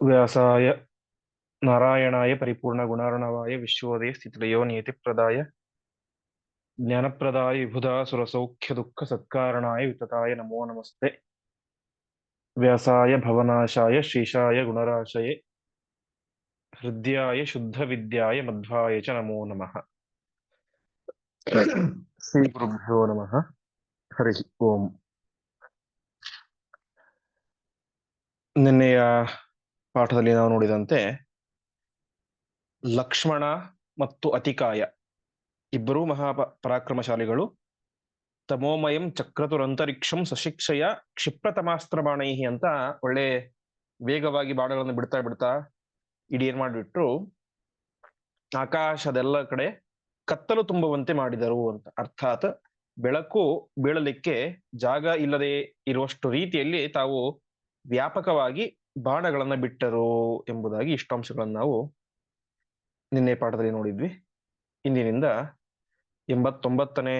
ವ್ಯಾಸಾಯ ನಾರಾಯಣಾಯ ಪರಿಪೂರ್ಣ ಗುಣಾರ್ಣವಾಯ ವಿಶ್ವೋದಯ ಸ್ಥಿತಿಲಯೋ ನಿಯತಿಪ್ರದಾಯ ಜ್ಞಾನಪ್ರದಾಯ ವಿಬುಧಾ ಸುರಸೌಖ್ಯ ದುಃಖ ಸತ್ಕಾರಣಾಯ ವಿತತಾಯ ನಮೋ ನಮಸ್ತೆ. ವ್ಯಾಸಾಯ ಭವನಾಶಾಯ ಶ್ರೀಶಾಯ ಗುಣರಾಶಯೇ ಹೃದಯಾಯ ಶುದ್ಧ ವಿದ್ಯಾಯ ಮಧ್ವಾಯ ಚ ನಮೋ ನಮಃ. ಶ್ರೀ ಗುರುಭ್ಯೋ ನಮಃ. ಹರಿ ಓಂ. ನಿನ್ನೆಯ ಪಾಠದಲ್ಲಿ ನಾವು ನೋಡಿದಂತೆ ಲಕ್ಷ್ಮಣ ಮತ್ತು ಅತಿಕಾಯ ಇಬ್ಬರೂ ಮಹಾ ಪ- ಪರಾಕ್ರಮಶಾಲಿಗಳು. ತಮೋಮಯಂ ಚಕ್ರತುರಂತರಿಕ್ಷಂ ಸಶಿಕ್ಷಯ ಕ್ಷಿಪ್ರತಮಾಸ್ತ್ರ ಬಾಣೈಹಿ ಅಂತ ಒಳ್ಳೆ ವೇಗವಾಗಿ ಬಾಣಗಳನ್ನು ಬಿಡ್ತಾ ಬಿಡ್ತಾ ಇಡೀ ಏನ್ ಮಾಡಿಬಿಟ್ರು, ಆಕಾಶದೆಲ್ಲ ಕಡೆ ಕತ್ತಲು ತುಂಬುವಂತೆ ಮಾಡಿದರು ಅಂತ. ಅರ್ಥಾತ್ ಬೆಳಕು ಬೀಳಲಿಕ್ಕೆ ಜಾಗ ಇಲ್ಲದೆ ಇರುವಷ್ಟು ರೀತಿಯಲ್ಲಿ ತಾವು ವ್ಯಾಪಕವಾಗಿ ಬಾಣಗಳನ್ನ ಬಿಟ್ಟರು ಎಂಬುದಾಗಿ ಇಷ್ಟು ಅಂಶಗಳನ್ನು ನಾವು ನಿನ್ನೆ ಪಾಠದಲ್ಲಿ ನೋಡಿದ್ವಿ. ಇಂದಿನಿಂದ ಎಂಬತ್ತೊಂಬತ್ತನೇ,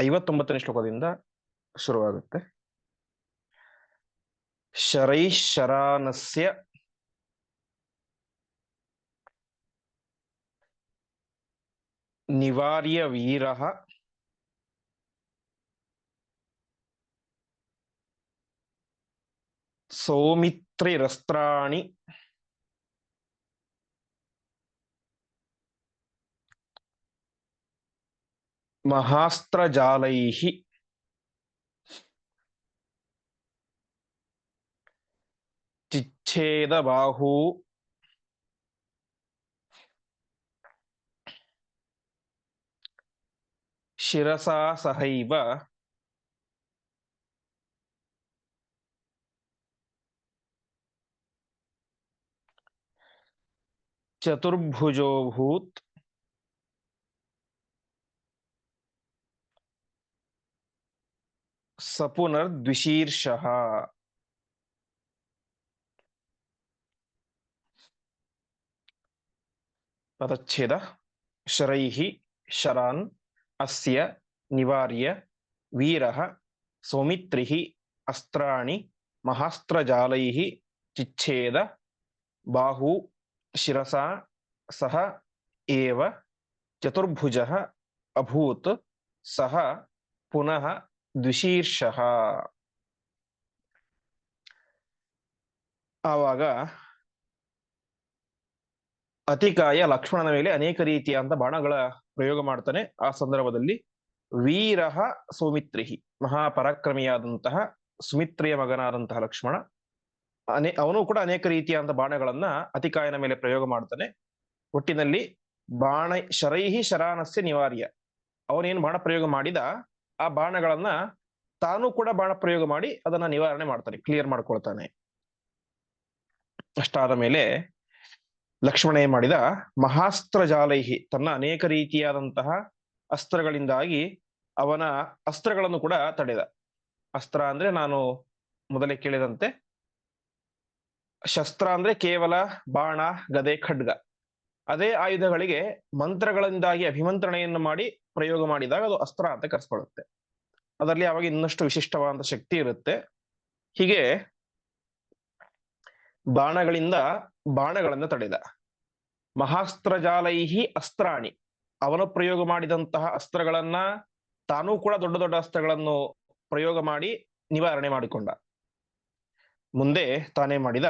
ಐವತ್ತೊಂಬತ್ತನೇ ಶ್ಲೋಕದಿಂದ ಶುರುವಾಗುತ್ತೆ. ಶರೈಶರಾನಸ್ಯ ನಿವಾರ್ಯ ವೀರಃ ಸೌಮಿತ್ರಿರಸ್ತ್ರಾಣಿ ಮಹಾಸ್ತ್ರಜಾಲೈಃ ಚಿಚ್ಛೇದ ಬಾಹು ಶಿರಸಾ ಸಹೈವ ಚತುರ್ಭುಜೋಭೂತ್ ಸ ಪುನರ್ದ್ವಿಶೀರ್ಷಃ ಪದಚ್ಛೇದ ಶರೈಃ ಶರಾನ್ ಅಸ್ಯ ನಿವಾರ್ಯ ವೀರಃ ಸೌಮಿತ್ರಿಃ ಅಸ್ತ್ರಾಣಿ ಮಹಾಸ್ತ್ರಜಾಲೈಃ ಚಿಚ್ಛೇದ ಬಾಹು ಶಿರಸಾ ಸಹ ಏವ ಚತುರ್ಭುಜ ಅಭೂತ್ ಸಹ ಪುನಃ ದ್ವಿಶೀರ್ಷ. ಆವಾಗ ಅತಿಕಾಯ ಲಕ್ಷ್ಮಣನ ಮೇಲೆ ಅನೇಕ ರೀತಿಯಾದಂತ ಬಾಣಗಳ ಪ್ರಯೋಗ ಮಾಡ್ತಾನೆ. ಆ ಸಂದರ್ಭದಲ್ಲಿ ವೀರಃ ಸೌಮಿತ್ರಿಹಿ, ಮಹಾಪರಾಕ್ರಮಿಯಾದಂತಹ ಸುಮಿತ್ರಿಯ ಮಗನಾದಂತಹ ಲಕ್ಷ್ಮಣ. ಅನೇ, ಅವನು ಕೂಡ ಅನೇಕ ರೀತಿಯಾದ ಬಾಣಗಳನ್ನ ಅತಿಕಾಯನ ಮೇಲೆ ಪ್ರಯೋಗ ಮಾಡ್ತಾನೆ. ಒಟ್ಟಿನಲ್ಲಿ ಬಾಣ, ಶರೈಹಿ ಶರಾನಸ್ಯ ನಿವಾರ್ಯ. ಅವನೇನು ಬಾಣ ಪ್ರಯೋಗ ಮಾಡಿದ, ಆ ಬಾಣಗಳನ್ನ ತಾನು ಕೂಡ ಬಾಣ ಪ್ರಯೋಗ ಮಾಡಿ ಅದನ್ನ ನಿವಾರಣೆ ಮಾಡ್ತಾನೆ ಕ್ಲಿಯರ್ ಮಾಡ್ಕೊಳ್ತಾನೆ. ಅಷ್ಟಾದ ಮೇಲೆ ಲಕ್ಷ್ಮಣ ಮಾಡಿದ, ಮಹಾಸ್ತ್ರ ಜಾಲೈಹಿ, ತನ್ನ ಅನೇಕ ರೀತಿಯಾದಂತಹ ಅಸ್ತ್ರಗಳಿಂದಾಗಿ ಅವನ ಅಸ್ತ್ರಗಳನ್ನು ಕೂಡ ತಡೆದ. ಅಸ್ತ್ರ ಅಂದ್ರೆ ನಾನು ಮೊದಲೇ ಕೇಳಿದಂತೆ ಶಸ್ತ್ರ ಅಂದ್ರೆ ಕೇವಲ ಬಾಣ, ಗದೆ, ಖಡ್ಗ. ಅದೇ ಆಯುಧಗಳಿಗೆ ಮಂತ್ರಗಳಿಂದಾಗಿ ಅಭಿಮಂತ್ರಣೆಯನ್ನು ಮಾಡಿ ಪ್ರಯೋಗ ಮಾಡಿದಾಗ ಅದು ಅಸ್ತ್ರ ಅಂತ ಕರೆಸ್ಕೊಳ್ಳುತ್ತೆ. ಅದರಲ್ಲಿ ಅವಾಗ ಇನ್ನಷ್ಟು ವಿಶಿಷ್ಟವಾದ ಶಕ್ತಿ ಇರುತ್ತೆ. ಹೀಗೆ ಬಾಣಗಳಿಂದ ಬಾಣಗಳನ್ನ ತಡೆದ. ಮಹಾಸ್ತ್ರಜಾಲೈಹಿ ಅಸ್ತ್ರಾಣಿ. ಅವನು ಪ್ರಯೋಗ ಮಾಡಿದಂತಹ ಅಸ್ತ್ರಗಳನ್ನ ತಾನೂ ಕೂಡ ದೊಡ್ಡ ದೊಡ್ಡ ಅಸ್ತ್ರಗಳನ್ನು ಪ್ರಯೋಗ ಮಾಡಿ ನಿವಾರಣೆ ಮಾಡಿಕೊಂಡ. ಮುಂದೆ ತಾನೇ ಮಾಡಿದ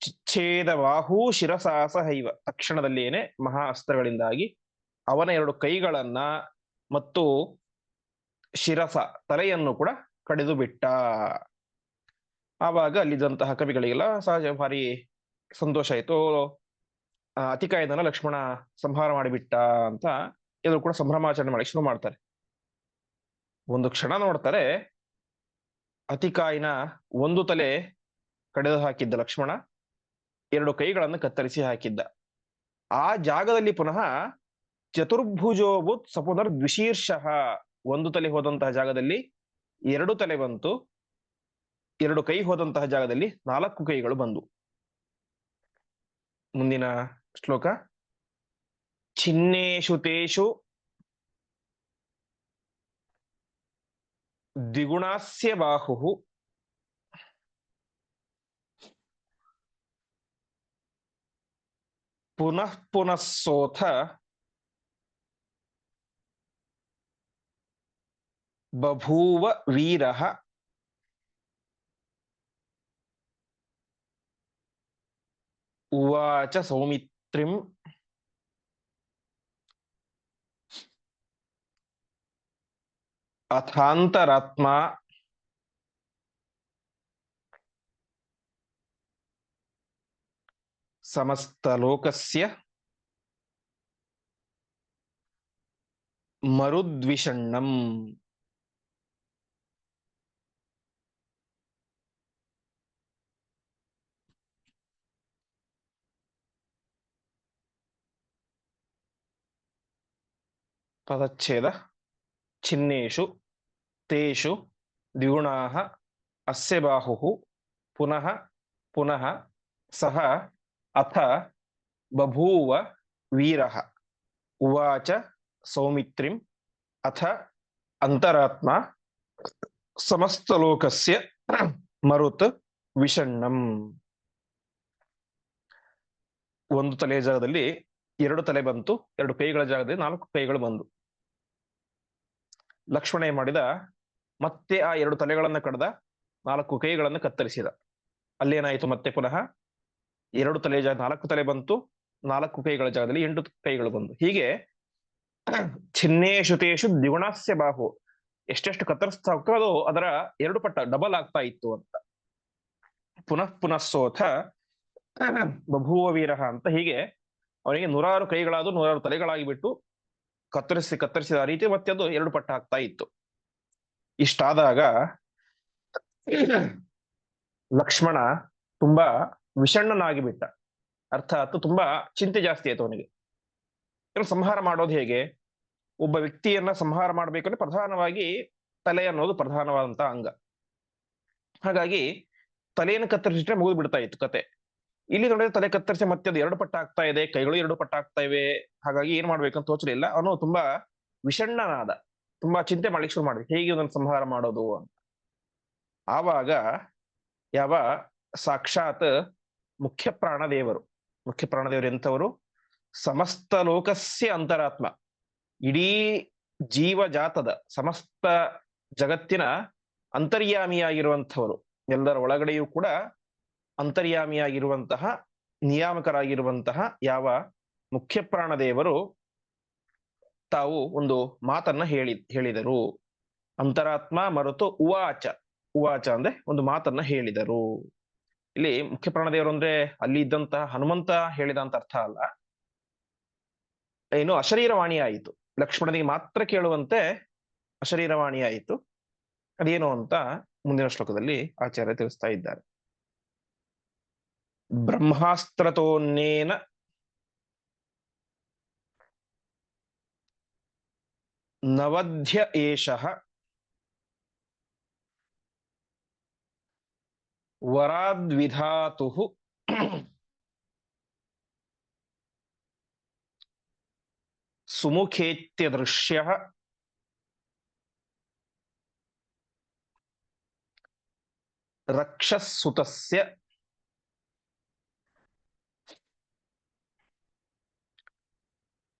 ಚಿಚ್ಛೇದ ಬಾಹು ಶಿರಸಾಸ ಹೈವ. ತಕ್ಷಣದಲ್ಲಿಯೇನೆ ಮಹಾ ಅಸ್ತ್ರಗಳಿಂದಾಗಿ ಅವನ ಎರಡು ಕೈಗಳನ್ನ ಮತ್ತು ಶಿರಸ ತಲೆಯನ್ನು ಕೂಡ ಕಡಿದು ಬಿಟ್ಟ. ಆವಾಗ ಅಲ್ಲಿದ್ದಂತಹ ಕವಿಗಳಿಗೆಲ್ಲ ಸಹಜ ಭಾರಿ ಸಂತೋಷ ಆಯ್ತು. ಅತಿಕಾಯದನ್ನ ಲಕ್ಷ್ಮಣ ಸಂಹಾರ ಮಾಡಿಬಿಟ್ಟ ಅಂತ ಎಲ್ಲರೂ ಕೂಡ ಸಂಭ್ರಮಾಚರಣೆ ಮಾಡಿ ಶುರು ಮಾಡ್ತಾರೆ. ಒಂದು ಕ್ಷಣ ನೋಡ್ತಾರೆ ಅತಿಕಾಯಿನ ಒಂದು ತಲೆ ಕಡಿದು ಹಾಕಿದ್ದ ಲಕ್ಷ್ಮಣ ಎರಡು ಕೈಗಳನ್ನು ಕತ್ತರಿಸಿ ಹಾಕಿದ್ದ. ಆ ಜಾಗದಲ್ಲಿ ಪುನಃ ಚತುರ್ಭುಜೋಭುತ್ ಸಪುನರ್ ದ್ವಿಶೀರ್ಷಃ ಒಂದು ತಲೆ ಹೋದಂತಹ ಜಾಗದಲ್ಲಿ ಎರಡು ತಲೆ ಬಂತು. ಎರಡು ಕೈ ಹೋದಂತಹ ಜಾಗದಲ್ಲಿ ನಾಲ್ಕು ಕೈಗಳು ಬಂದು. ಮುಂದಿನ ಶ್ಲೋಕ. ಚಿನ್ನೇಶು ತೇಷು ದ್ವಿಗುಣಾಸ್ಯ ಬಾಹು ಪುನಃ ಪುನಃ ಸೋಥ ಬಭೂವ ವೀರಃ ಉವಾಚ ಸೌಮಿತ್ರಿಂ ಅಥಾಂತರಾತ್ಮ ಸಮಸ್ತಲೋಕಸ್ಯ ಮರುದ್ವಿಷಣ್ಣಂ ಪದಚ್ಛೇದ ಚಿನ್ನೇಷು ತೇಷು ದ್ವಿಗುಣಾಃ ಅಸ್ಯ ಬಾಹುಃ ಪುನಃ ಪುನಃ ಸಹ ಅಥ ಬಭೂವ ವೀರಃ ಉವಾಚ ಸೌಮಿತ್ರಿಂ ಅಥ ಅಂತರಾತ್ಮ ಸಮಸ್ತಲೋಕಸ್ಯ ಮರುತ್ ವಿಷಣ್ಣಂ ಒಂದು ತಲೆಯ ಜಾಗದಲ್ಲಿ ಎರಡು ತಲೆ ಬಂತು, ಎರಡು ಕೈಗಳ ಜಾಗದಲ್ಲಿ ನಾಲ್ಕು ಕೈಗಳು ಬಂದು. ಲಕ್ಷ್ಮಣ ಮಾಡಿದ ಮತ್ತೆ ಆ ಎರಡು ತಲೆಗಳನ್ನು ಕಡ್ದ ನಾಲ್ಕು ಕೈಗಳನ್ನು ಕತ್ತರಿಸಿದ. ಅಲ್ಲೇನಾಯಿತು ಮತ್ತೆ ಪುನಃ? ಎರಡು ತಲೆ ಜಾಗ, ನಾಲ್ಕು ತಲೆ ಬಂತು, ನಾಲ್ಕು ಕೈಗಳ ಜಾಗದಲ್ಲಿ ಎಂಟು ಕೈಗಳು ಬಂದು. ಹೀಗೆ ಚಿನ್ನೇಶುತೇಶು ದ್ವಿಗುಣಾಸ್ಯ ಬಾಹು. ಎಷ್ಟೆಷ್ಟು ಕತ್ತರಿಸ್ತಾ ಹೋಗ್ತೋ ಅದು ಅದರ ಎರಡು ಪಟ್ಟ ಡಬಲ್ ಆಗ್ತಾ ಇತ್ತು ಅಂತ. ಪುನಃ ಪುನಃ ಸೋಥ ಬಭೂವ ವೀರ ಅಂತ ಹೀಗೆ ಅವನಿಗೆ ನೂರಾರು ಕೈಗಳಾದ್ರು ನೂರಾರು ತಲೆಗಳಾಗಿ ಬಿಟ್ಟು ಕತ್ತರಿಸಿ ಕತ್ತರಿಸಿದ ರೀತಿ ಮತ್ತೆ ಅದು ಎರಡು ಪಟ್ಟ ಆಗ್ತಾ ಇತ್ತು. ಇಷ್ಟಾದಾಗ ಲಕ್ಷ್ಮಣ ತುಂಬಾ ವಿಷಣ್ಣನಾಗಿ ಬಿಟ್ಟ ಅರ್ಥಾತ್ ತುಂಬಾ ಚಿಂತೆ ಜಾಸ್ತಿ ಆಯ್ತು ಅವನಿಗೆ. ಸಂಹಾರ ಮಾಡೋದು ಹೇಗೆ? ಒಬ್ಬ ವ್ಯಕ್ತಿಯನ್ನ ಸಂಹಾರ ಮಾಡ್ಬೇಕಂದ್ರೆ ಪ್ರಧಾನವಾಗಿ ತಲೆ ಅನ್ನೋದು ಪ್ರಧಾನವಾದಂತ ಅಂಗ. ಹಾಗಾಗಿ ತಲೆಯನ್ನು ಕತ್ತರಿಸಿಟ್ರೆ ಮುಗಿದು ಬಿಡ್ತಾ ಇತ್ತು ಕತೆ. ಇಲ್ಲಿ ನೋಡಿದ್ರೆ ತಲೆ ಕತ್ತರಿಸಿ ಮತ್ತೆ ಅದು ಎರಡು ಪಟ್ಟ ಆಗ್ತಾ ಇದೆ, ಕೈಗಳು ಎರಡು ಪಟ್ಟ ಆಗ್ತಾ ಇವೆ. ಹಾಗಾಗಿ ಏನ್ ಮಾಡ್ಬೇಕಂತ ತೋಚಲಿಲ್ಲ ಅವನು ತುಂಬಾ ವಿಷಣ್ಣನಾದ. ತುಂಬಾ ಚಿಂತೆ ಮಾಡ್ಲಿಕ್ಕೆ ಶುರು ಮಾಡಿದ್ವಿ ಹೇಗೆ ಅದನ್ನು ಸಂಹಾರ ಮಾಡೋದು ಅಂತ. ಆವಾಗ ಯಾವ ಸಾಕ್ಷಾತ್ ಮುಖ್ಯ ಪ್ರಾಣದೇವರು ಮುಖ್ಯ ಪ್ರಾಣದೇವರು ಎಂಥವರು? ಸಮಸ್ತ ಲೋಕಸ್ಯ ಅಂತರಾತ್ಮ. ಇಡೀ ಜೀವಜಾತದ ಸಮಸ್ತ ಜಗತ್ತಿನ ಅಂತರ್ಯಾಮಿಯಾಗಿರುವಂಥವರು. ಎಲ್ಲರ ಒಳಗಡೆಯೂ ಕೂಡ ಅಂತರ್ಯಾಮಿಯಾಗಿರುವಂತಹ, ನಿಯಾಮಕರಾಗಿರುವಂತಹ ಯಾವ ಮುಖ್ಯ ಪ್ರಾಣದೇವರು? ತಾವು ಒಂದು ಮಾತನ್ನ ಹೇಳಿ, ಹೇಳಿದರು. ಅಂತರಾತ್ಮ ಮರೆತು ಉವಾಚ. ಉವಾಚ ಅಂದ್ರೆ ಒಂದು ಮಾತನ್ನ ಹೇಳಿದರು. ಇಲ್ಲಿ ಮುಖ್ಯ ಪ್ರಾಣದೇವರು ಅಂದ್ರೆ ಅಲ್ಲಿ ಇದ್ದಂತಹ ಹನುಮಂತ ಹೇಳಿದ ಅಂತ ಅರ್ಥ ಅಲ್ಲ. ಏನು ಅಶರೀರವಾಣಿ ಆಯಿತು. ಲಕ್ಷ್ಮಣನಿಗೆ ಮಾತ್ರ ಕೇಳುವಂತೆ ಅಶರೀರವಾಣಿ ಆಯಿತು. ಅದೇನು ಅಂತ ಮುಂದಿನ ಶ್ಲೋಕದಲ್ಲಿ ಆಚಾರ್ಯ ತಿಳಿಸ್ತಾ ಇದ್ದಾರೆ. ಬ್ರಹ್ಮಾಸ್ತ್ರತೋನ್ನೇನ ನವಧ್ಯ ಏಷಃ वराद्विधातुः सुमुखेत्यदृश्यः रक्षस्सुतस्य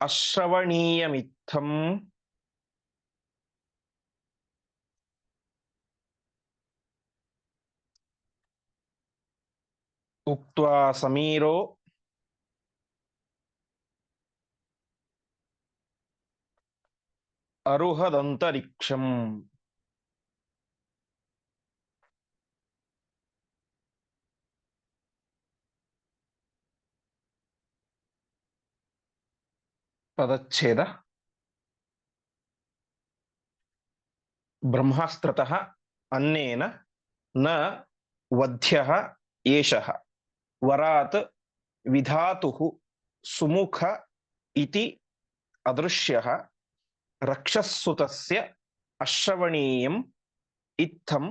अश्रवणीयमित्थम् ಉಕ್ತ್ವಾ ಸಮೀರೋ ಅರುಹದಂತರಿಕ್ಷಂ ಪದಚ್ಛೇದ ಬ್ರಹ್ಮಾಸ್ತ್ರತಃ ಅನ್ನೇನ ನ ವಧ್ಯ ಏಷಃ ವರಾತ್ ವಿಧಾತು ಸುಮುಖ ಇತಿ ಅದೃಶ್ಯ ರಕ್ಷಸ್ಸುತಸ್ಯ ಅಶ್ರವಣೀಯಂ ಇತ್ತಂ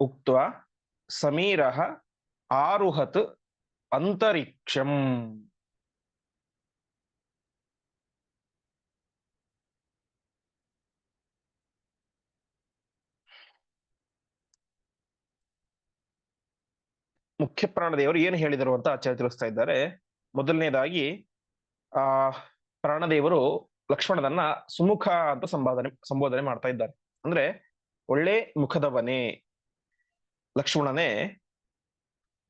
ಉಕ್ತ್ವಾ ಸಮೀರಃ ಆರುಹತ್ ಅಂತರಿಕ್ಷಂ ಮುಖ್ಯ ಪ್ರಾಣದೇವರು ಏನು ಹೇಳಿದರು ಅಂತ ಆಚಾರ್ಯ ತಿಳಿಸ್ತಾ ಇದ್ದಾರೆ. ಮೊದಲನೇದಾಗಿ, ಆ, ಪ್ರಾಣದೇವರು ಲಕ್ಷ್ಮಣನನ್ನ ಸುಮುಖ ಅಂತ ಸಂಬೋಧನೆ ಸಂಬೋಧನೆ ಮಾಡ್ತಾ ಇದ್ದಾರೆ. ಅಂದ್ರೆ, ಒಳ್ಳೆ ಮುಖದವನೇ ಲಕ್ಷ್ಮಣನೇ,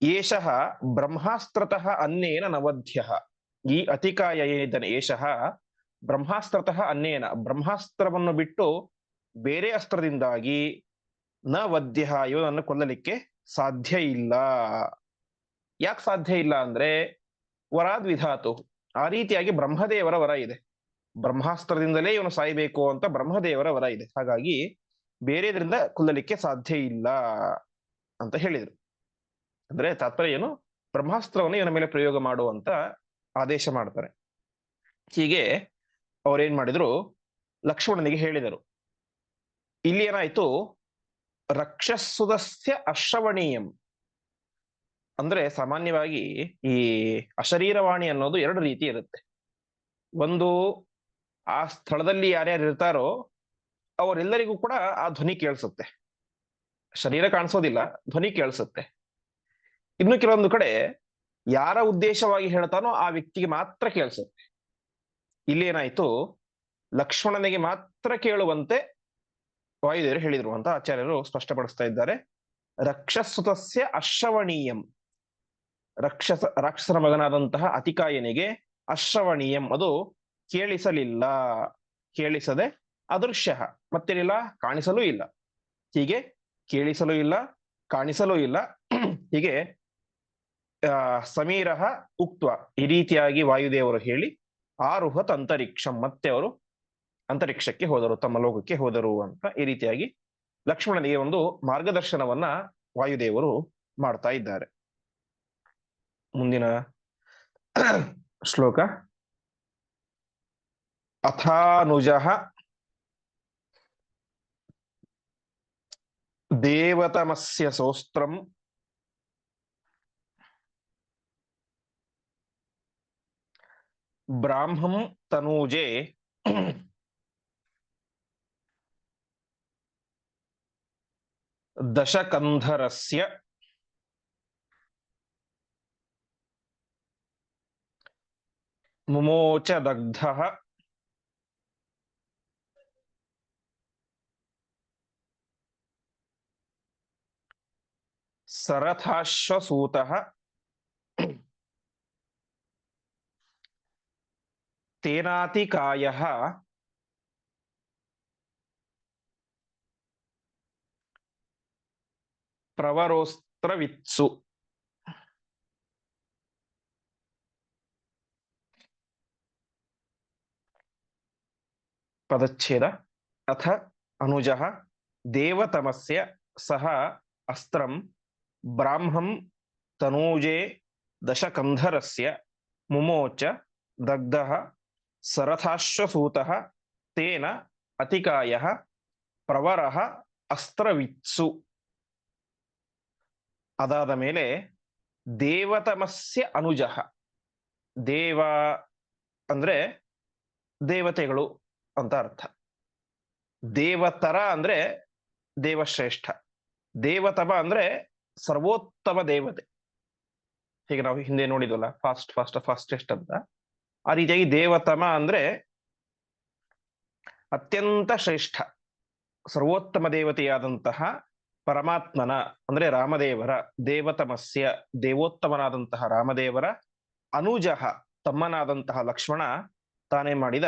ಏಷಃ ಬ್ರಹ್ಮಾಸ್ತ್ರತಃ ಅನ್ನೇನ ನವಧ್ಯ. ಈ ಅತಿಕಾಯ ಏನಿದ್ದಾನೆ, ಏಷಃ ಬ್ರಹ್ಮಾಸ್ತ್ರತಃ ಅನ್ನೇನ. ಬ್ರಹ್ಮಾಸ್ತ್ರವನ್ನು ಬಿಟ್ಟು ಬೇರೆ ಅಸ್ತ್ರದಿಂದಾಗಿ ನ ವದ್ಯ ಇವನನ್ನು ಕೊಲ್ಲಲಿಕ್ಕೆ ಸಾಧ್ಯ ಇಲ್ಲ. ಯಾಕೆ ಸಾಧ್ಯ ಇಲ್ಲ ಅಂದ್ರೆ ವರಾದ್ ವಿಧಾತು ಆ ರೀತಿಯಾಗಿ ಬ್ರಹ್ಮದೇವರ ವರ ಇದೆ. ಬ್ರಹ್ಮಾಸ್ತ್ರದಿಂದಲೇ ಇವನು ಸಾಯ್ಬೇಕು ಅಂತ ಬ್ರಹ್ಮದೇವರ ವರ ಇದೆ. ಹಾಗಾಗಿ ಬೇರೆದ್ರಿಂದ ಕೊಲ್ಲಲಿಕ್ಕೆ ಸಾಧ್ಯ ಇಲ್ಲ ಅಂತ ಹೇಳಿದ್ರು. ಅಂದ್ರೆ ತಾತ್ಪರ್ಯ ಏನು? ಬ್ರಹ್ಮಾಸ್ತ್ರವನ್ನು ಇವನ ಮೇಲೆ ಪ್ರಯೋಗ ಮಾಡುವಂತ ಆದೇಶ ಮಾಡ್ತಾರೆ. ಹೀಗೆ ಅವ್ರೇನ್ ಮಾಡಿದ್ರು? ಲಕ್ಷ್ಮಣನಿಗೆ ಹೇಳಿದರು. ಇಲ್ಲಿ ಏನಾಯ್ತು? ರಕ್ಷಸುದಸ್ಯ ಅಶ್ರವಣೀಯಂ. ಅಂದ್ರೆ ಸಾಮಾನ್ಯವಾಗಿ ಈ ಅಶರೀರವಾಣಿ ಅನ್ನೋದು ಎರಡು ರೀತಿ ಇರುತ್ತೆ. ಒಂದು ಆ ಸ್ಥಳದಲ್ಲಿ ಯಾರ್ಯಾರು ಇರ್ತಾರೋ ಅವರೆಲ್ಲರಿಗೂ ಕೂಡ ಆ ಧ್ವನಿ ಕೇಳಿಸುತ್ತೆ. ಶರೀರ ಕಾಣಿಸೋದಿಲ್ಲ, ಧ್ವನಿ ಕೇಳಿಸುತ್ತೆ. ಇನ್ನು ಕೆಲವೊಂದು ಕಡೆ ಯಾರ ಉದ್ದೇಶವಾಗಿ ಹೇಳ್ತಾನೋ ಆ ವ್ಯಕ್ತಿಗೆ ಮಾತ್ರ ಕೇಳಿಸುತ್ತೆ. ಇಲ್ಲಿ ಏನಾಯ್ತು? ಲಕ್ಷ್ಮಣನಿಗೆ ಮಾತ್ರ ಕೇಳುವಂತೆ ವಾಯುದೇವರು ಹೇಳಿದ್ರು ಅಂತ ಆಚಾರ್ಯರು ಸ್ಪಷ್ಟಪಡಿಸ್ತಾ ಇದ್ದಾರೆ. ರಕ್ಷಸುತಸ್ಯ ಅಶ್ರವಣೀಯಂ. ರಕ್ಷಸ ರಾಕ್ಷಸರ ಮಗನಾದಂತಹ ಅತಿಕಾಯನಿಗೆ ಅಶ್ರವಣೀಯಂ. ಅದು ಕೇಳಿಸಲಿಲ್ಲ, ಕೇಳಿಸದೆ ಅದೃಶ್ಯ. ಮತ್ತೇನಿಲ್ಲ? ಕಾಣಿಸಲೂ ಇಲ್ಲ. ಹೀಗೆ ಕೇಳಿಸಲೂ ಇಲ್ಲ, ಕಾಣಿಸಲೂ ಇಲ್ಲ. ಹೀಗೆ, ಆ ಸಮೀರ ಉಕ್ತ ಈ ರೀತಿಯಾಗಿ ವಾಯುದೇವರು ಹೇಳಿ, ಆರುಹತ್ ಅಂತರಿಕ್ಷಂ. ಮತ್ತೆ ಅವರು ಅಂತರಿಕ್ಷಕ್ಕೆ ಹೋದರು, ತಮ್ಮ ಲೋಕಕ್ಕೆ ಹೋದರು ಅಂತ ಈ ರೀತಿಯಾಗಿ ಲಕ್ಷ್ಮಣನಿಗೆ ಒಂದು ಮಾರ್ಗದರ್ಶನವನ್ನ ವಾಯುದೇವರು ಮಾಡ್ತಾ ಇದ್ದಾರೆ. ಮುಂದಿನ ಶ್ಲೋಕ. ಅಥಾನುಜ ದೇವತಮಸ್ಯ ಸೋಸ್ತ್ರಂ ಬ್ರಾಹ್ಮಂ ತನೂಜೆ ದಶಕಂಧರಸ್ಯ ಮುಮೋಚ ದಗ್ಧ ಸರಥಾಶ್ವಸೂತ ಪ್ರವರೋಸ್ತ್ರವಿತ್ಸು ಪದಚ್ಛೇದ ಅಥ ಅನುಜ ದೇವತಮಸ್ಯ ಸಹ ಅಸ್ತ್ರಂ ಬ್ರಾಹ್ಮಂ ತನೂಜೆ ದಶಕಂಧರಸ್ಯ ಮುಮೋಚ ದಗ್ಧ ಸರಥಾಶ್ವಸೂತ ತೇನ ಅತಿಕಾಯ ಪ್ರವರ ಅಸ್ತ್ರವಿತ್ಸು ಅದಾದ ಮೇಲೆ ದೇವತಮಸ್ಯ ಅನುಜ. ದೇವ ಅಂದ್ರೆ ದೇವತೆಗಳು ಅಂತ ಅರ್ಥ. ದೇವತರ ಅಂದ್ರೆ ದೇವಶ್ರೇಷ್ಠ. ದೇವತಮ ಅಂದ್ರೆ ಸರ್ವೋತ್ತಮ ದೇವತೆ. ಹೀಗೆ ನಾವು ಹಿಂದೆ ನೋಡಿದ್ವಲ್ಲ ಫಾಸ್ಟ್ ಫಾಸ್ಟ್ ಫಾಸ್ಟೆಸ್ಟ್ ಅಂತ. ಆ ರೀತಿಯಾಗಿ ದೇವತಮ ಅಂದ್ರೆ ಅತ್ಯಂತ ಶ್ರೇಷ್ಠ, ಸರ್ವೋತ್ತಮ ದೇವತೆಯಾದಂತಹ ಪರಮಾತ್ಮನ, ಅಂದ್ರೆ ರಾಮದೇವರ, ದೇವತಮಸ್ಯ, ದೇವೋತ್ತಮನಾದಂತಹ ರಾಮದೇವರ ಅನುಜಃ ತಮ್ಮನಾದಂತಹ ಲಕ್ಷ್ಮಣ ತಾನೇ ಮಾಡಿದ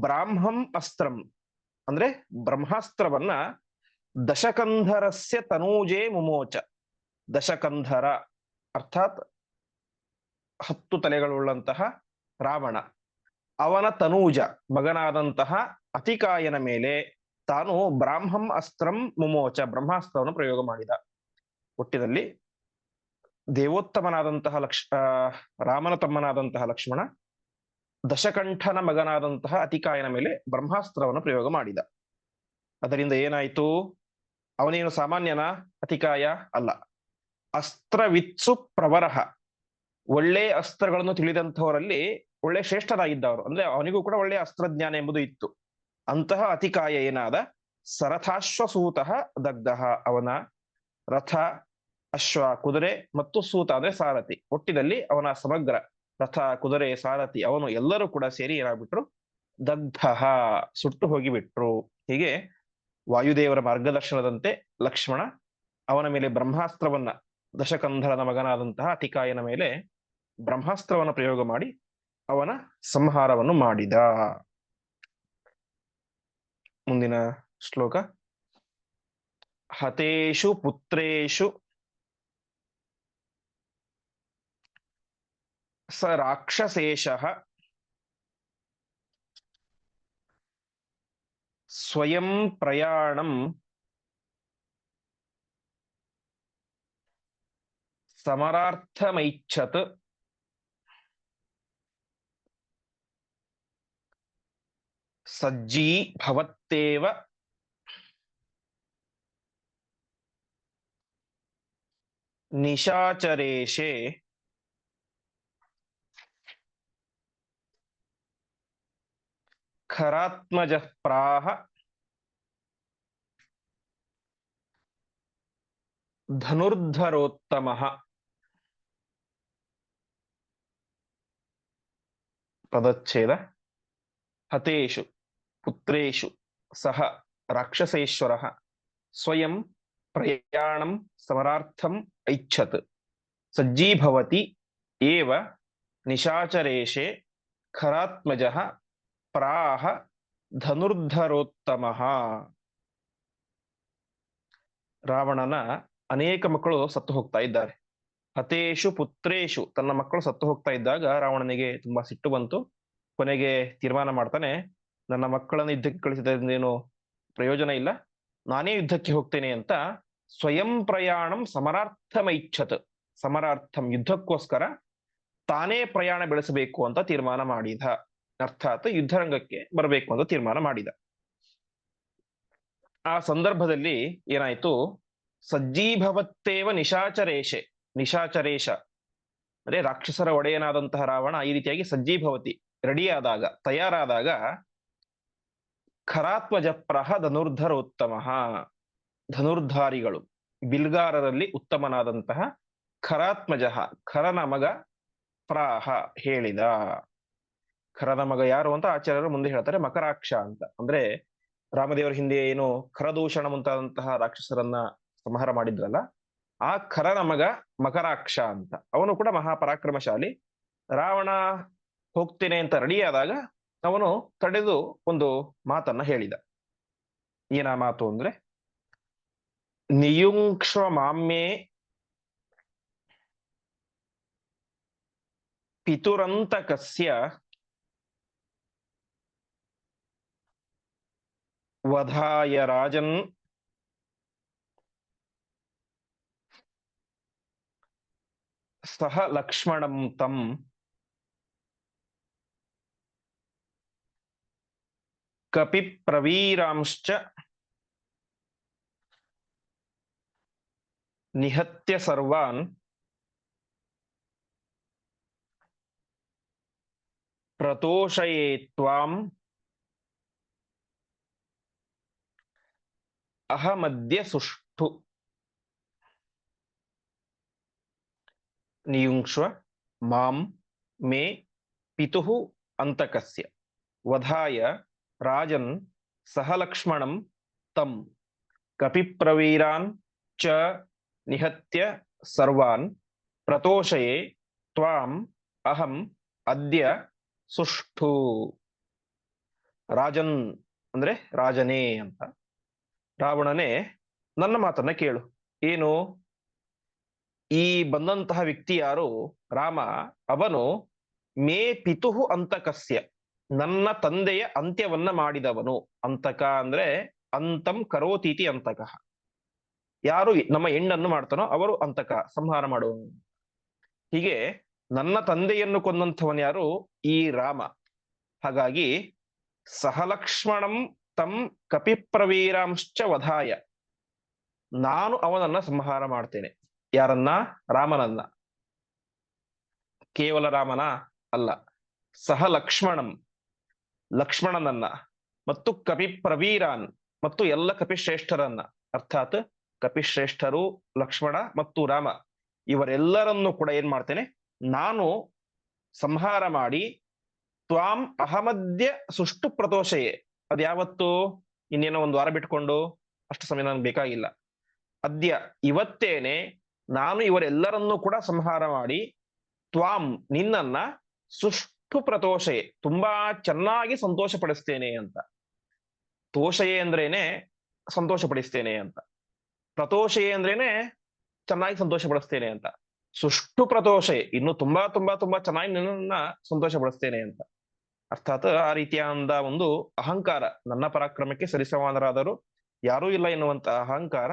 ಬ್ರಾಹ್ಮಂ ಅಸ್ತ್ರಂ. ಅಂದ್ರೆ ಬ್ರಹ್ಮಾಸ್ತ್ರವನ್ನ ದಶಕಂಧರಸ್ಯ ತನೂಜೆ ಮುಮೋಚ. ದಶಕಂಧರ ಅರ್ಥಾತ್ ಹತ್ತು ತಲೆಗಳುಳ್ಳಂತಹ ರಾವಣ. ಅವನ ತನೂಜ, ಮಗನಾದಂತಹ ಅತಿಕಾಯನ ಮೇಲೆ ತಾನು ಬ್ರಾಹ್ಮಂ ಅಸ್ತ್ರಂ ಮುಮೋಚ, ಬ್ರಹ್ಮಾಸ್ತ್ರವನ್ನು ಪ್ರಯೋಗ ಮಾಡಿದ. ಒಟ್ಟಿನಲ್ಲಿ ದೇವೋತ್ತಮನಾದಂತಹ ಲಕ್ಷ ರಾಮನ ತಮ್ಮನಾದಂತಹ ಲಕ್ಷ್ಮಣ, ದಶಕಂಠನ ಮಗನಾದಂತಹ ಅತಿಕಾಯನ ಮೇಲೆ ಬ್ರಹ್ಮಾಸ್ತ್ರವನ್ನು ಪ್ರಯೋಗ ಮಾಡಿದ. ಅದರಿಂದ ಏನಾಯ್ತು? ಅವನೇನು ಸಾಮಾನ್ಯನ? ಅತಿಕಾಯ ಅಲ್ಲ. ಅಸ್ತ್ರವಿತ್ಸು ಪ್ರವರಹ. ಒಳ್ಳೆ ಅಸ್ತ್ರಗಳನ್ನು ತಿಳಿದಂಥವರಲ್ಲಿ ಒಳ್ಳೆ ಶ್ರೇಷ್ಠರಾಗಿದ್ದವರು. ಅಂದ್ರೆ ಅವನಿಗೂ ಕೂಡ ಒಳ್ಳೆ ಅಸ್ತ್ರಜ್ಞಾನ ಎಂಬುದು ಇತ್ತು. ಅಂತಹ ಅತಿಕಾಯ ಏನಾದ ಸರಥಾಶ್ವಸೂತ ದಗ್ಧ ಅವನ ರಥ, ಅಶ್ವ, ಕುದುರೆ ಮತ್ತು ಸೂತ ಅಂದ್ರೆ ಸಾರಥಿ. ಒಟ್ಟಿನಲ್ಲಿ ಅವನ ಸಮಗ್ರ ರಥ, ಕುದುರೆ, ಸಾರಥಿ ಅವನು ಎಲ್ಲರೂ ಕೂಡ ಸೇರಿ ಏನಾಗ್ಬಿಟ್ರು? ದಗ್ಧ, ಸುಟ್ಟು ಹೋಗಿಬಿಟ್ರು. ಹೀಗೆ ವಾಯುದೇವರ ಮಾರ್ಗದರ್ಶನದಂತೆ ಲಕ್ಷ್ಮಣ ಅವನ ಮೇಲೆ ಬ್ರಹ್ಮಾಸ್ತ್ರವನ್ನ ದಶಕಂಧರನ ಮಗನಾದಂತಹ ಅತಿಕಾಯನ ಮೇಲೆ ಬ್ರಹ್ಮಾಸ್ತ್ರವನ್ನು ಪ್ರಯೋಗ ಮಾಡಿ ಅವನ ಸಂಹಾರವನ್ನು ಮಾಡಿದ. ಮುಂದಿನ ಶ್ಲೋಕ. ಹತೇಶು ಪುತ್ರೇಷು ಸ ರಾಕ್ಷಸೇಶ ಸ್ವಯಂ ಪ್ರಯಾಣಂ ಸಮರಾರ್ಥಮೈಚ್ಛತ್ ಸಜ್ಜೀ ಭವತ್ತೇವ ನಿಶಾಚರೇಶೆ ಖರಾತ್ಮಜ ಪ್ರಾಹ ಧನುರ್ಧರೋತ್ತಮಃ ಪದಚ್ಛೇದ ಹತೇಷು ಪುತ್ರೇಷು ಸಹ ರಾಕ್ಷಸೇಶ್ವರ ಸ್ವಯಂ ಪ್ರಯಾಣಂ ಸಮರಾರ್ಥಂ ಐಚ್ಛತ್ ಸಜ್ಜೀಭವತಿ ಏವ ನಿಶಾಚರೇಶೆ ಖರಾತ್ಮಜ ಪ್ರಾಹ ಧನುರ್ಧರೋತ್ತಮ ರಾವಣನ ಅನೇಕ ಮಕ್ಕಳು ಸತ್ತು ಹೋಗ್ತಾ ಇದ್ದಾರೆ। ಹತೇಶು ಪುತ್ರೇಶು ತನ್ನ ಮಕ್ಕಳು ಸತ್ತು ಹೋಗ್ತಾ ಇದ್ದಾಗ ರಾವಣನಿಗೆ ತುಂಬಾ ಸಿಟ್ಟು ಬಂತು। ಕೊನೆಗೆ ತೀರ್ಮಾನ ಮಾಡ್ತಾನೆ ನನ್ನ ಮಕ್ಕಳನ್ನು ಯುದ್ಧಕ್ಕೆ ಕಳಿಸಿದ್ರಿಂದ ಏನು ಪ್ರಯೋಜನ ಇಲ್ಲ. ನಾನೇ ಯುದ್ಧಕ್ಕೆ ಹೋಗ್ತೇನೆ ಅಂತ ಸ್ವಯಂ ಪ್ರಯಾಣಂ ಸಮರಾರ್ಥಮೈಚ್ಛತ್ ಸಮರಾರ್ಥಂ ಯುದ್ಧಕ್ಕೋಸ್ಕರ ತಾನೇ ಪ್ರಯಾಣ ಬೆಳೆಸಬೇಕು ಅಂತ ತೀರ್ಮಾನ ಮಾಡಿದ. ಅರ್ಥಾತ್ ಯುದ್ಧರಂಗಕ್ಕೆ ಬರಬೇಕು ಅಂತ ತೀರ್ಮಾನ ಮಾಡಿದ. ಆ ಸಂದರ್ಭದಲ್ಲಿ ಏನಾಯ್ತು? ಸಜ್ಜೀಭವತ್ತೇವ ನಿಶಾಚರೇಶೆ. ನಿಶಾಚರೇಶ. ಅಂದ್ರೆ ರಾಕ್ಷಸರ ಒಡೆಯನಾದಂತಹ ರಾವಣ ಈ ರೀತಿಯಾಗಿ ಸಜ್ಜೀಭವತಿ ರೆಡಿಯಾದಾಗ ತಯಾರಾದಾಗ ಖರಾತ್ಮಜ ಪ್ರಹ ಧನುರ್ಧರೋತ್ತಮ ಧನುರ್ಧಾರಿಗಳು. ಬಿಲ್ಗಾರರಲ್ಲಿ ಉತ್ತಮನಾದಂತಹ ಖರಾತ್ಮಜ. ಖರನ ಮಗ ಪ್ರಾಹ ಹೇಳಿದ. ಖರನ ಮಗ ಯಾರು ಅಂತ ಆಚಾರ್ಯರು ಮುಂದೆ ಹೇಳ್ತಾರೆ ಮಕರಾಕ್ಷ ಅಂತ. ಅಂದ್ರೆ ರಾಮದೇವರ ಹಿಂದೆ ಏನು ಖರದೂಷಣ ಮುಂತಾದಂತಹ ರಾಕ್ಷಸರನ್ನ ಸಂಹಾರ ಮಾಡಿದ್ರಲ್ಲ, ಆ ಖರನ ಮಗ ಮಕರಾಕ್ಷ ಅಂತ. ಅವನು ಕೂಡ ಮಹಾಪರಾಕ್ರಮಶಾಲಿ. ರಾವಣ ಹೋಗ್ತೇನೆ ಅಂತ ರೆಡಿಯಾದಾಗ ಅವನು ತಡೆದು ಒಂದು ಮಾತನ್ನ ಹೇಳಿದ. ಏನ ಮಾತು ಅಂದ್ರೆ ನಿಯುಂಕ್ಷ ಮಾಮ್ಯೆ ಪಿತುರಂತಕಸ್ಯ ವಧಾಯ ರಾಜನ್ ಸಹ ಲಕ್ಷ್ಮಣಂ ತಂ ಕಪಿ ಪ್ರವೀರಾಂಶ್ಚ ನಿಹತ್ಯ ಸರ್ವಾನ್ ಪ್ರತೋಷಯೇ ತ್ವಾಂ ಅಹಮದ್ಯ ಸುಷ್ಠು ನಿಯುಂಕ್ಷ್ವ ಮಾಂ ಮೇ ಪಿತುಃ ಅಂತಕಸ್ಯ ವಧಾಯ ರಾಜನ್ ಸಹಲಕ್ಷ್ಮಣಂ ತಂ. ಕಪಿಪ್ರವೀರಾನ್ ಚ ನಿಹತ್ಯ ಸರ್ವಾನ್. ಪ್ರತೋಷಯೇ ತ್ವಾಂ ಅಹಂ ಅದ್ಯ ಸುಷ್ಠು. ರಾಜನ್ ಅಂದ್ರೆ ರಾಜನೇ ಅಂತ. ರಾವಣನೇ, ನನ್ನ ಮಾತನ್ನ ಕೇಳು. ಏನು? ಈ ಬಂದಂತಹ ವ್ಯಕ್ತಿ ಯಾರು? ರಾಮ. ಅವನು ಮೇ ಪಿತುಹು ಅಂತಕಸ್ಯ. ನನ್ನ ತಂದೆಯ ಅಂತ್ಯವನ್ನ ಮಾಡಿದವನು. ಅಂತಕ ಅಂದ್ರೆ ಅಂತಂ ಕರೋತೀತಿ ಅಂತಕ. ಯಾರು ನಮ್ಮ ಹೆಣ್ಣನ್ನು ಮಾಡ್ತಾನೋ ಅವರು ಅಂತಕ ಸಂಹಾರ ಮಾಡುವನು. ಹೀಗೆ ನನ್ನ ತಂದೆಯನ್ನು ಕೊಂದಂಥವನ್ ಯಾರು? ಈ ರಾಮ. ಹಾಗಾಗಿ ಸಹಲಕ್ಷ್ಮಣಂ ತಂ ಕಪಿಪ್ರವೀರಾಂಶ್ಚ ವಧಾಯ. ನಾನು ಅವನನ್ನ ಸಂಹಾರ ಮಾಡ್ತೇನೆ. ಯಾರನ್ನ? ರಾಮನನ್ನ. ಕೇವಲ ರಾಮನ? ಅಲ್ಲ. ಸಹ ಲಕ್ಷ್ಮಣಂ ಲಕ್ಷ್ಮಣನನ್ನ ಮತ್ತು ಕಪಿ ಪ್ರವೀರಾನ್ ಮತ್ತು ಎಲ್ಲ ಕಪಿಶ್ರೇಷ್ಠರನ್ನ. ಅರ್ಥಾತ್ ಕಪಿಶ್ರೇಷ್ಠರು, ಲಕ್ಷ್ಮಣ ಮತ್ತು ರಾಮ ಇವರೆಲ್ಲರನ್ನು ಕೂಡ ಏನ್ ಮಾಡ್ತೇನೆ, ನಾನು ಸಂಹಾರ ಮಾಡಿ ತ್ವಾಂ ಅಹಮದ್ಯ ಸುಷ್ಟು ಪ್ರದೋಷಯೇ. ಅದ್ಯಾವತ್ತು ಇನ್ನೇನೋ ಒಂದು ವಾರ ಬಿಟ್ಕೊಂಡು ಅಷ್ಟು ಸಮಯ ನನಗೆ ಬೇಕಾಗಿಲ್ಲ. ಅದ್ಯ ಇವತ್ತೇನೆ ನಾನು ಇವರೆಲ್ಲರನ್ನೂ ಕೂಡ ಸಂಹಾರ ಮಾಡಿ ತ್ವಾಂ ನಿನ್ನನ್ನ ಸುಷ್ಟು ಪ್ರತೋಷಯೇ ತುಂಬಾ ಚೆನ್ನಾಗಿ ಸಂತೋಷ ಪಡಿಸ್ತೇನೆ ಅಂತ. ತೋಷಯೇ ಅಂದ್ರೇನೆ ಸಂತೋಷ ಪಡಿಸ್ತೇನೆ ಅಂತ. ಪ್ರತೋಷಯೇ ಅಂದ್ರೇನೆ ಚೆನ್ನಾಗಿ ಸಂತೋಷ ಪಡಿಸ್ತೇನೆ ಅಂತ. ಸುಷ್ಟು ಪ್ರತೋಷೆ, ಇನ್ನು ತುಂಬಾ ತುಂಬಾ ತುಂಬಾ ಚೆನ್ನಾಗಿ ನಿನ್ನನ್ನ ಸಂತೋಷ ಪಡಿಸ್ತೇನೆ ಅಂತ. ಅರ್ಥಾತ್ ಆ ರೀತಿಯಾದ ಒಂದು ಅಹಂಕಾರ, ನನ್ನ ಪರಾಕ್ರಮಕ್ಕೆ ಸರಿಸಮಾನರಾದರೂ ಯಾರೂ ಇಲ್ಲ ಎನ್ನುವಂತ ಅಹಂಕಾರ,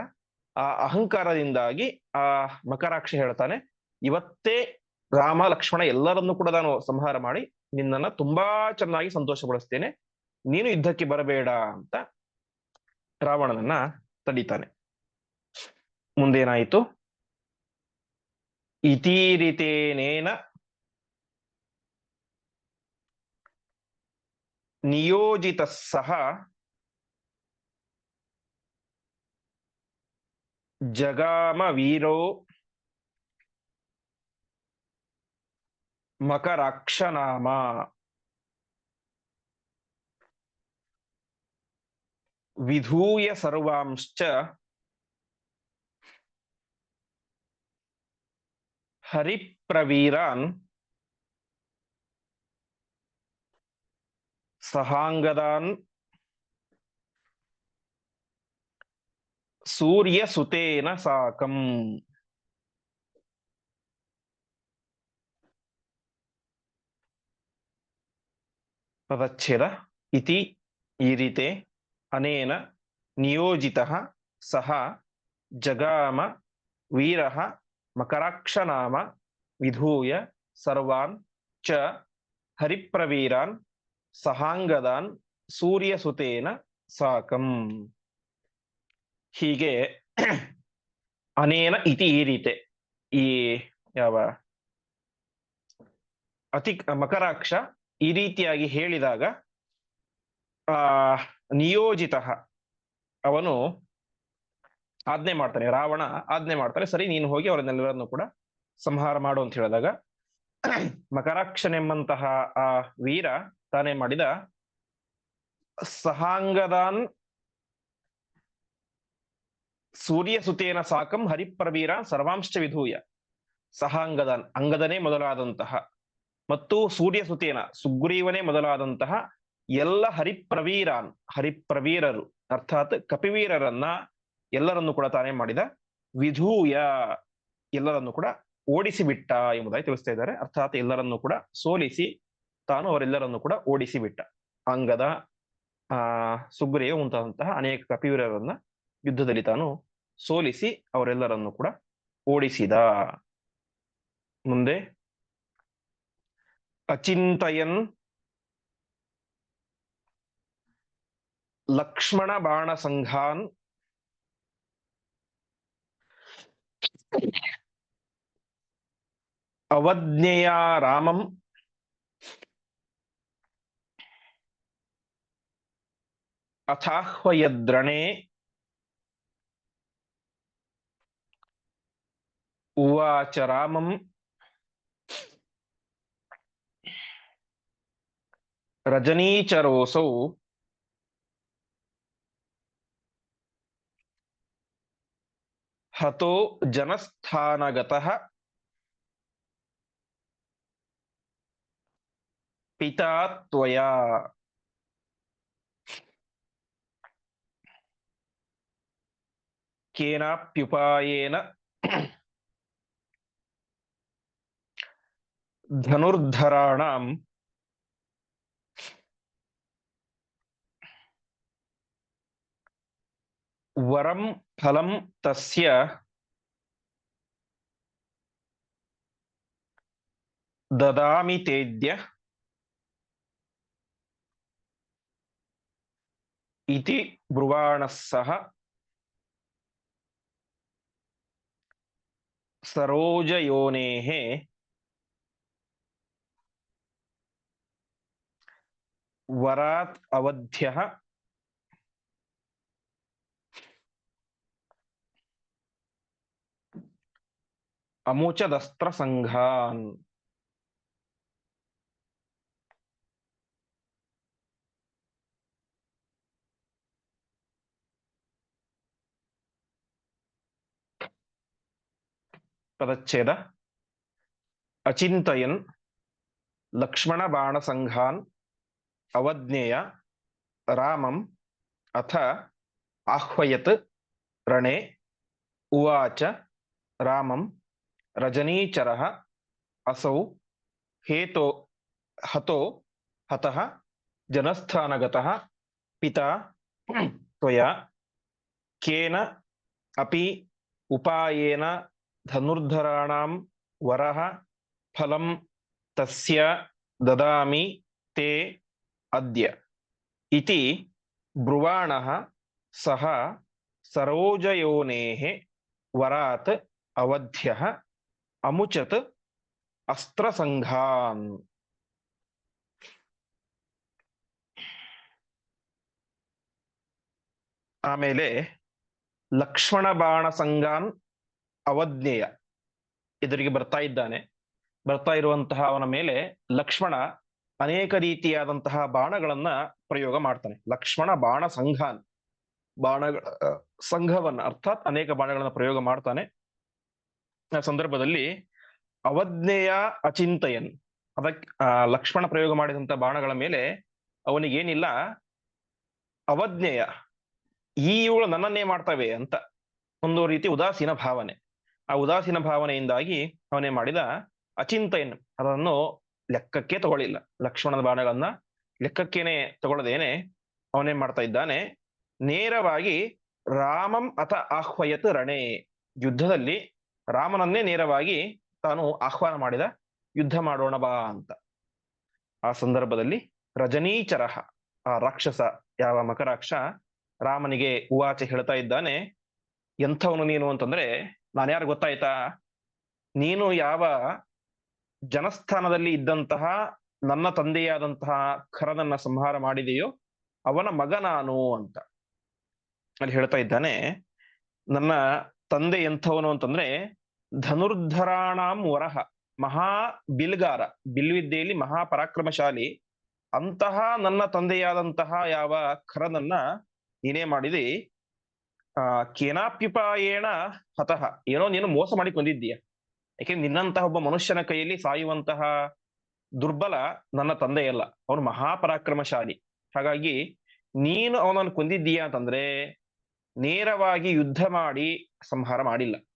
ಆ ಅಹಂಕಾರದಿಂದಾಗಿ ಆ ಮಕರಾಕ್ಷಿ ಹೇಳ್ತಾನೆ, ಇವತ್ತೇ ರಾಮ, ಲಕ್ಷ್ಮಣ ಎಲ್ಲರನ್ನೂ ಕೂಡ ನಾನು ಸಂಹಾರ ಮಾಡಿ ನಿನ್ನನ್ನ ತುಂಬಾ ಚೆನ್ನಾಗಿ ಸಂತೋಷಗೊಳಿಸ್ತೇನೆ. ನೀನು ಯುದ್ಧಕ್ಕೆ ಬರಬೇಡ ಅಂತ ರಾವಣನನ್ನ ತಡೀತಾನೆ. ಮುಂದೇನಾಯಿತು? ಇತೀರಿತೇನೇನ ನಿಯೋಜಿತ ಸಹ ಜಗಾಮ ವೀರೋ मकराक्षनामा विधूय सर्वांश्च हरिप्रवीरान् सहाङ्गदान् सूर्यसुतेन साकम्। ಪದಚ್ಛೇದ ಇತಿ ಈ ಈರಿತೆ ಅನೇನ ನಿಯೋಜಿತ ಸಹ ಜಗಾಮ ವೀರ ಮಕರಾಕ್ಷನಾಮ ವಿಧೂಯ ಸರ್ವಾನ್ ಚ ಹರಿಪ್ರವೀರಾನ್ ಸಹಾಂಗದಾನ್ ಸೂರ್ಯಸುತೇನ ಸಾಕಂ. ಹೀಗೆ ಅನೇನ ಇತಿ ಈ ರೀತೆ ಈ ಯಾವ ಅತಿ ಮಕರಾಕ್ಷ ಈ ರೀತಿಯಾಗಿ ಹೇಳಿದಾಗ, ಆ, ನಿಯೋಜಿತ ಅವನು ಆಜ್ಞೆ ಮಾಡ್ತಾನೆ, ರಾವಣ ಆಜ್ಞೆ ಮಾಡ್ತಾನೆ ಸರಿ, ನೀನು ಹೋಗಿ ಅವರನ್ನೆಲ್ಲರನ್ನು ಕೂಡ ಸಂಹಾರ ಮಾಡು ಅಂತ ಹೇಳಿದಾಗ, ಮಕರಾಕ್ಷನೆಂಬಂತಹ ಆ ವೀರ ತಾನೇ ಮಾಡಿದ ಸಹಾಂಗದಾನ್ ಸೂರ್ಯಸುತೇನ ಸಾಕಂ ಹರಿಪ್ರವೀರ ಸರ್ವಾಂಶ ವಿಧೂಯ. ಸಹಾಂಗದಾನ್, ಅಂಗದನೇ ಮೊದಲಾದಂತಹ ಮತ್ತು ಸೂರ್ಯ ಸುತೇನ, ಸುಗ್ರೀವನೇ ಮೊದಲಾದಂತಹ ಎಲ್ಲ ಹರಿಪ್ರವೀರಾನ್, ಹರಿಪ್ರವೀರರು, ಅರ್ಥಾತ್ ಕಪಿವೀರರನ್ನ ಎಲ್ಲರನ್ನು ಕೂಡ ತಾನೇ ಮಾಡಿದ ವಿಧೂಯ ಎಲ್ಲರನ್ನು ಕೂಡ ಓಡಿಸಿಬಿಟ್ಟ ಎಂಬುದಾಗಿ ತಿಳಿಸ್ತಾ ಇದ್ದಾರೆ. ಅರ್ಥಾತ್ ಎಲ್ಲರನ್ನು ಕೂಡ ಸೋಲಿಸಿ ತಾನು ಅವರೆಲ್ಲರನ್ನು ಕೂಡ ಓಡಿಸಿಬಿಟ್ಟ. ಅಂಗದ, ಆ, ಸುಗ್ರೀವ ಮುಂತಾದಂತಹ ಅನೇಕ ಕಪಿವೀರರನ್ನ ಯುದ್ಧದಲ್ಲಿ ತಾನು ಸೋಲಿಸಿ ಅವರೆಲ್ಲರನ್ನು ಕೂಡ ಓಡಿಸಿದ. ಮುಂದೆ ಅಚಿಂತಯನ್ ಲಕ್ಷ್ಮಣ ಬಾಣ ಸಂಘಾನ್ ಅವಜ್ಞೆಯ ರಾಮಂ ಅಥಾಹ್ವಯದ್ರಣೆ ಉವಾಚ ರಾಮಂ रजनीचरोऽसौ हतो जनस्थानगतः पिता त्वया। केनाप्युपायेन धनुर्धराणां ವರಂ ಫಲಂ ತಸ್ಯ ದದಾಮಿ ತೇದ್ಯ ಇತಿ ಬ್ರುವಾಣಃ ಸಹ ಸರೋಜಯೋನೇಃ ವರಾತ್ ಅವಧ್ಯಃ ಅಮೋಚದಸ್ತ್ರ ಸಂಘಾನ್. ಪದಚ್ಛೇದ. ಅಚಿಂತಯನ್. ಲಕ್ಷ್ಮಣ ಬಾಣ ಸಂಘಾನ್. ಅವಜ್ಞೇಯ. ರಾಮಂ. ಅಥ. ಆಹ್ವಯತ್. ರಣೆ. ಉವಾಚ. ರಾಮಂ. ರಜನೀಚರ ಅಸೌ ಹೇತೋ ಹತೋ ಹತಃ ಜನಸ್ಥಾನಗತಃ ಪಿತಾ ತ್ವಯಾ ಕೇನ ಅಪಿ ಉಪಾಯೇನ ಧನುರ್ಧರಾಣಾಂ ವರಹ ಫಲಂ ತಸ್ಯ ದದಾಮಿ ತೇ ಅದ್ಯ ಇತಿ ಬ್ರುವಾಣಃ ಸಹ ಸರೋಜಯೋನೇಃ ವರಾತ್ ಅವಧ್ಯಃ ಅಮುಚತ್ ಅಸ್ತ್ರಸಂಘಾನ್. ಆಮೇಲೆ ಲಕ್ಷ್ಮಣ ಬಾಣ ಸಂಘಾನ್ ಅವಜ್ಞೇಯ. ಎದುರಿಗೆ ಬರ್ತಾ ಇದ್ದಾನೆ. ಬರ್ತಾ ಇರುವಂತಹ ಅವನ ಮೇಲೆ ಲಕ್ಷ್ಮಣ ಅನೇಕ ರೀತಿಯಾದಂತಹ ಬಾಣಗಳನ್ನ ಪ್ರಯೋಗ ಮಾಡ್ತಾನೆ. ಲಕ್ಷ್ಮಣ ಬಾಣ ಸಂಘಾನ್ ಬಾಣಗಳ ಸಂಘವನ್ನ, ಅರ್ಥಾತ್ ಅನೇಕ ಬಾಣಗಳನ್ನ ಪ್ರಯೋಗ ಮಾಡ್ತಾನೆ. ಸಂದರ್ಭದಲ್ಲಿ ಅವಜ್ಞೆಯ ಅಚಿಂತಯನ್ ಅದಕ್ಕೆ ಆ, ಲಕ್ಷ್ಮಣ ಪ್ರಯೋಗ ಮಾಡಿದಂತ ಬಾಣಗಳ ಮೇಲೆ ಅವನಿಗೇನಿಲ್ಲ, ಅವಜ್ಞೆಯ, ಈ ಇವಳು ನನ್ನನ್ನೇ ಮಾಡ್ತವೆ ಅಂತ ಒಂದು ರೀತಿ ಉದಾಸೀನ ಭಾವನೆ. ಆ ಉದಾಸೀನ ಭಾವನೆಯಿಂದಾಗಿ ಅವನೇ ಮಾಡಿದ ಅಚಿಂತಯನ್, ಅದನ್ನು ಲೆಕ್ಕಕ್ಕೆ ತಗೊಳ್ಳಿಲ್ಲ. ಲಕ್ಷ್ಮಣದ ಬಾಣಗಳನ್ನ ಲೆಕ್ಕಕ್ಕೇನೆ ತಗೊಳ್ಳದೇನೆ ಅವನೇನ್ ಮಾಡ್ತಾ ಇದ್ದಾನೆ. ನೇರವಾಗಿ ರಾಮಂ ಅಥ ಆಹ್ವಯತ್ ರಣೆ, ಯುದ್ಧದಲ್ಲಿ ರಾಮನನ್ನೇ ನೇರವಾಗಿ ತಾನು ಆಹ್ವಾನ ಮಾಡಿದ, ಯುದ್ಧ ಮಾಡೋಣ ಬಾ ಅಂತ. ಆ ಸಂದರ್ಭದಲ್ಲಿ ರಜನೀಚರಹ, ಆ ರಾಕ್ಷಸ, ಯಾವ ಮಕರಾಕ್ಷ, ರಾಮನಿಗೆ ಉವಾಚೆ ಹೇಳ್ತಾ ಇದ್ದಾನೆ, ಎಂಥವನು ನೀನು ಅಂತಂದ್ರೆ, ನಾನ್ಯಾರು ಗೊತ್ತಾಯ್ತಾ? ನೀನು ಯಾವ ಜನಸ್ಥಾನದಲ್ಲಿ ಇದ್ದಂತಹ, ನನ್ನ ತಂದೆಯಾದಂತಹ ಖರನನ್ನ ಸಂಹಾರ ಮಾಡಿದೆಯೋ, ಅವನ ಮಗ ನಾನು ಅಂತ. ಅಲ್ಲಿ ಹೇಳ್ತಾ ಇದ್ದಾನೆ, ನನ್ನ ತಂದೆ ಎಂಥವನು ಅಂತಂದ್ರೆ ಧನುರ್ಧರಾಣಾಂ ವರಹ ಮಹಾ ಬಿಲ್ಗಾರ. ಬಿಲ್ವಿದ್ಯೆಯಲ್ಲಿ ಮಹಾಪರಾಕ್ರಮಶಾಲಿ ಅಂತಹ ನನ್ನ ತಂದೆಯಾದಂತಹ ಯಾವ ಖರನನ್ನ ನೀನೇ ಮಾಡಿದಿ? ಆ, ಕೇನಾಪ್ಯುಪಾಯೇಣ ಹತಃ. ಏನೋ ನೀನು ಮೋಸ ಮಾಡಿ ಕೊಂದಿದ್ದೀಯ. ಯಾಕೆಂದ್ರೆ ನಿನ್ನಂತಹ ಒಬ್ಬ ಮನುಷ್ಯನ ಕೈಯಲ್ಲಿ ಸಾಯುವಂತಹ ದುರ್ಬಲ ನನ್ನ ತಂದೆಯಲ್ಲ. ಅವನು ಮಹಾಪರಾಕ್ರಮಶಾಲಿ ಹಾಗಾಗಿ ನೀನು ಅವನನ್ನು ಕೊಂದಿದ್ದೀಯ ಅಂತಂದ್ರೆ ನೇರವಾಗಿ ಯುದ್ಧ ಮಾಡಿ ಸಂಹಾರ ಮಾಡಿಲ್ಲ.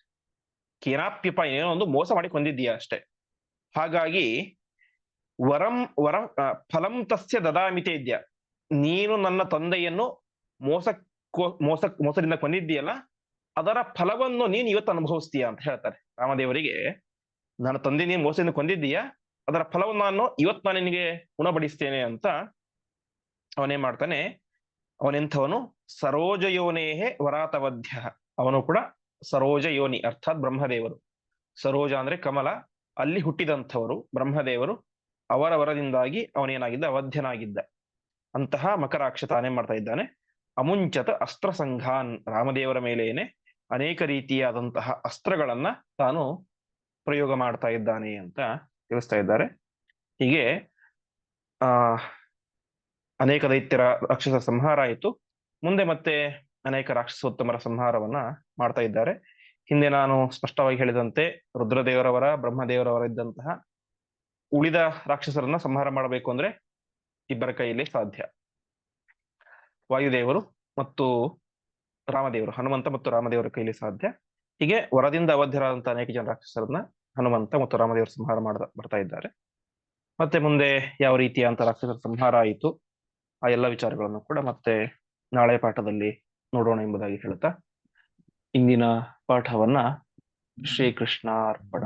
ಕೇನಾಪ್ಯುಪಾಯ ಏನೋ ಒಂದು ಮೋಸ ಮಾಡಿ ಕೊಂದಿದ್ದೀಯ ಅಷ್ಟೇ. ಹಾಗಾಗಿ ವರಂ, ವರ ಫಲಂ ತಸ್ಯ ದದಾಮಿತೆ ಇದ್ಯ. ನೀನು ನನ್ನ ತಂದೆಯನ್ನು ಮೋಸ ಮೋಸ, ಮೋಸದಿಂದ ಕೊಂದಿದ್ದೀಯಲ್ಲ, ಅದರ ಫಲವನ್ನು ನೀನು ಇವತ್ತು ಅನುಭವಿಸ್ತೀಯಾ ಅಂತ ಹೇಳ್ತಾರೆ ರಾಮದೇವರಿಗೆ. ನನ್ನ ತಂದೆ ನೀನು ಮೋಸದಿಂದ ಕೊಂದಿದ್ದೀಯ, ಅದರ ಫಲವನ್ನು ನಾನು ಇವತ್ತು ನಾನು ನಿನಗೆ ಉಣಬಡಿಸ್ತೇನೆ ಅಂತ ಅವನೇ ಮಾಡ್ತಾನೆ. ಅವನೆಂಥವನು? ಸರೋಜಯೋನೇಹೇ ವರಾತವಧ್ಯ. ಅವನು ಕೂಡ ಸರೋಜ ಯೋನಿ ಅರ್ಥಾತ್ ಬ್ರಹ್ಮದೇವರು. ಸರೋಜ ಅಂದ್ರೆ ಕಮಲ. ಅಲ್ಲಿ ಹುಟ್ಟಿದಂಥವರು ಬ್ರಹ್ಮದೇವರು. ಅವರ ವರದಿಂದಾಗಿ ಅವನೇನಾಗಿದ್ದ? ಅವಧ್ಯನಾಗಿದ್ದ. ಅಂತಹ ಮಕರಾಕ್ಷ ತಾನೇ ಮಾಡ್ತಾ ಇದ್ದಾನೆ. ಅಮುಂಚತ ಅಸ್ತ್ರ ಸಂಘಾನ್ ರಾಮದೇವರ ಮೇಲೇನೆ ಅನೇಕ ರೀತಿಯಾದಂತಹ ಅಸ್ತ್ರಗಳನ್ನ ತಾನು ಪ್ರಯೋಗ ಮಾಡ್ತಾ ಇದ್ದಾನೆ ಅಂತ ತಿಳಿಸ್ತಾ ಇದ್ದಾರೆ. ಹೀಗೆ, ಆ, ಅನೇಕ ದೈತ್ಯರ ರಾಕ್ಷಸ ಸಂಹಾರ ಆಯಿತು. ಮುಂದೆ ಮತ್ತೆ ಅನೇಕ ರಾಕ್ಷಸೋತ್ತಮರ ಸಂಹಾರವನ್ನ ಮಾಡ್ತಾ ಇದ್ದಾರೆ. ಹಿಂದೆ ನಾನು ಸ್ಪಷ್ಟವಾಗಿ ಹೇಳಿದಂತೆ ರುದ್ರದೇವರವರ, ಬ್ರಹ್ಮದೇವರವರ ಇದ್ದಂತಹ ಉಳಿದ ರಾಕ್ಷಸರನ್ನ ಸಂಹಾರ ಮಾಡಬೇಕು ಅಂದ್ರೆ ಇಬ್ಬರ ಕೈಯಲ್ಲಿ ಸಾಧ್ಯ. ವಾಯುದೇವರು ಮತ್ತು ರಾಮದೇವರು, ಹನುಮಂತ ಮತ್ತು ರಾಮದೇವರ ಕೈಯಲ್ಲಿ ಸಾಧ್ಯ. ಹೀಗೆ ವರದಿಂದ ಅವಧ್ಯರಾದಂತಹ ಅನೇಕ ಜನ ರಾಕ್ಷಸರನ್ನ ಹನುಮಂತ ಮತ್ತು ರಾಮದೇವರು ಸಂಹಾರ ಮಾಡ ಬರ್ತಾ ಇದ್ದಾರೆ. ಮತ್ತೆ ಮುಂದೆ ಯಾವ ರೀತಿಯ ಅಂತ ರಾಕ್ಷಸರ ಸಂಹಾರ ಆಯಿತು? ಆ ಎಲ್ಲ ವಿಚಾರಗಳನ್ನು ಕೂಡ ಮತ್ತೆ ನಾಳೆ ಪಾಠದಲ್ಲಿ ನೋಡೋಣ ಎಂಬುದಾಗಿ ಹೇಳುತ್ತಾ ಇಂದಿನ ಪಾಠವನ್ನ ಶ್ರೀಕೃಷ್ಣ ಅರ್ಪಣ